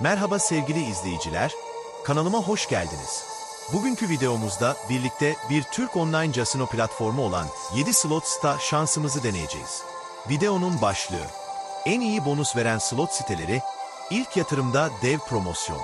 Merhaba sevgili izleyiciler, kanalıma hoş geldiniz. Bugünkü videomuzda birlikte bir Türk online casino platformu olan 7 Slots'ta şansımızı deneyeceğiz. Videonun başlığı, en iyi bonus veren slot siteleri, ilk yatırımda dev promosyon.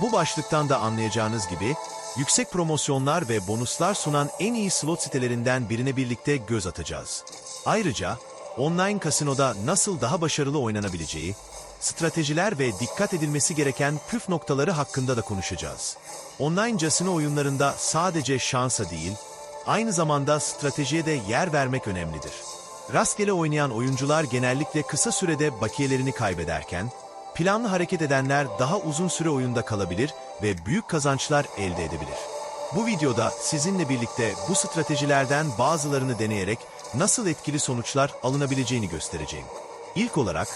Bu başlıktan da anlayacağınız gibi, yüksek promosyonlar ve bonuslar sunan en iyi slot sitelerinden birine birlikte göz atacağız. Ayrıca, online kasinoda nasıl daha başarılı oynanabileceği, stratejiler ve dikkat edilmesi gereken püf noktaları hakkında da konuşacağız. Online casino oyunlarında sadece şansa değil, aynı zamanda stratejiye de yer vermek önemlidir. Rastgele oynayan oyuncular genellikle kısa sürede bakiyelerini kaybederken, planlı hareket edenler daha uzun süre oyunda kalabilir ve büyük kazançlar elde edebilir. Bu videoda sizinle birlikte bu stratejilerden bazılarını deneyerek nasıl etkili sonuçlar alınabileceğini göstereceğim. İlk olarak,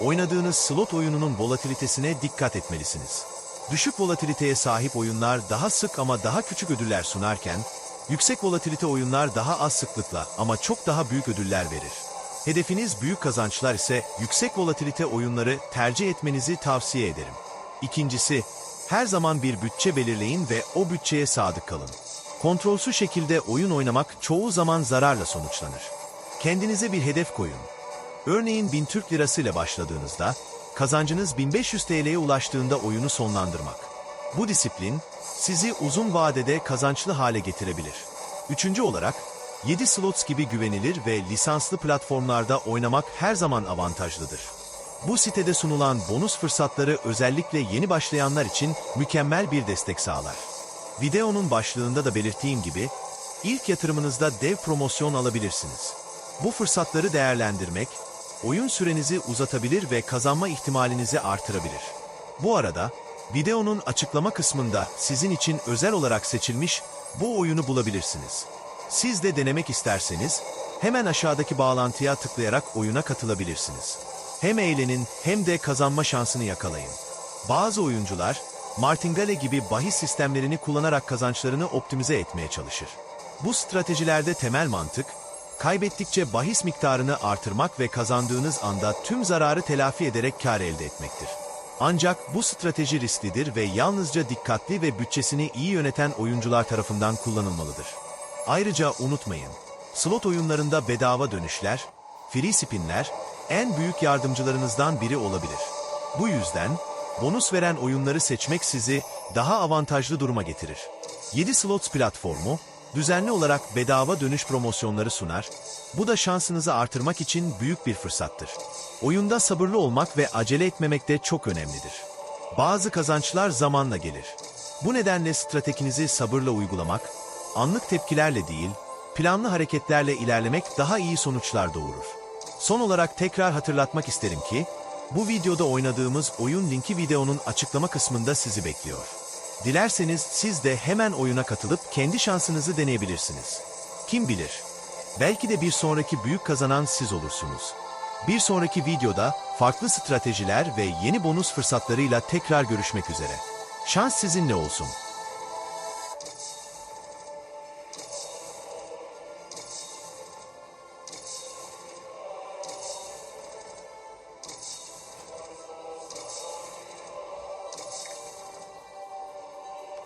oynadığınız slot oyununun volatilitesine dikkat etmelisiniz. Düşük volatiliteye sahip oyunlar daha sık ama daha küçük ödüller sunarken, yüksek volatilite oyunlar daha az sıklıkla ama çok daha büyük ödüller verir. Hedefiniz büyük kazançlar ise yüksek volatilite oyunları tercih etmenizi tavsiye ederim. İkincisi, her zaman bir bütçe belirleyin ve o bütçeye sadık kalın. Kontrolsüz şekilde oyun oynamak çoğu zaman zararla sonuçlanır. Kendinize bir hedef koyun. Örneğin 1000 Türk Lirası ile başladığınızda, kazancınız 1500 TL'ye ulaştığında oyunu sonlandırmak. Bu disiplin, sizi uzun vadede kazançlı hale getirebilir. Üçüncü olarak, 7 slots gibi güvenilir ve lisanslı platformlarda oynamak her zaman avantajlıdır. Bu sitede sunulan bonus fırsatları özellikle yeni başlayanlar için mükemmel bir destek sağlar. Videonun başlığında da belirttiğim gibi, ilk yatırımınızda dev promosyon alabilirsiniz. Bu fırsatları değerlendirmek, oyun sürenizi uzatabilir ve kazanma ihtimalinizi artırabilir. Bu arada, videonun açıklama kısmında sizin için özel olarak seçilmiş bu oyunu bulabilirsiniz. Siz de denemek isterseniz, hemen aşağıdaki bağlantıya tıklayarak oyuna katılabilirsiniz. Hem eğlenin hem de kazanma şansını yakalayın. Bazı oyuncular, Martingale gibi bahis sistemlerini kullanarak kazançlarını optimize etmeye çalışır. Bu stratejilerde temel mantık, kaybettikçe bahis miktarını artırmak ve kazandığınız anda tüm zararı telafi ederek kar elde etmektir. Ancak bu strateji risklidir ve yalnızca dikkatli ve bütçesini iyi yöneten oyuncular tarafından kullanılmalıdır. Ayrıca unutmayın, slot oyunlarında bedava dönüşler, free spinler, en büyük yardımcılarınızdan biri olabilir. Bu yüzden, bonus veren oyunları seçmek sizi daha avantajlı duruma getirir. 7 Slots platformu, düzenli olarak bedava dönüş promosyonları sunar, bu da şansınızı artırmak için büyük bir fırsattır. Oyunda sabırlı olmak ve acele etmemek de çok önemlidir. Bazı kazançlar zamanla gelir. Bu nedenle stratejinizi sabırla uygulamak, anlık tepkilerle değil, planlı hareketlerle ilerlemek daha iyi sonuçlar doğurur. Son olarak tekrar hatırlatmak isterim ki, bu videoda oynadığımız oyun linki videonun açıklama kısmında sizi bekliyor. Dilerseniz siz de hemen oyuna katılıp kendi şansınızı deneyebilirsiniz. Kim bilir? Belki de bir sonraki büyük kazanan siz olursunuz. Bir sonraki videoda farklı stratejiler ve yeni bonus fırsatlarıyla tekrar görüşmek üzere. Şans sizinle olsun.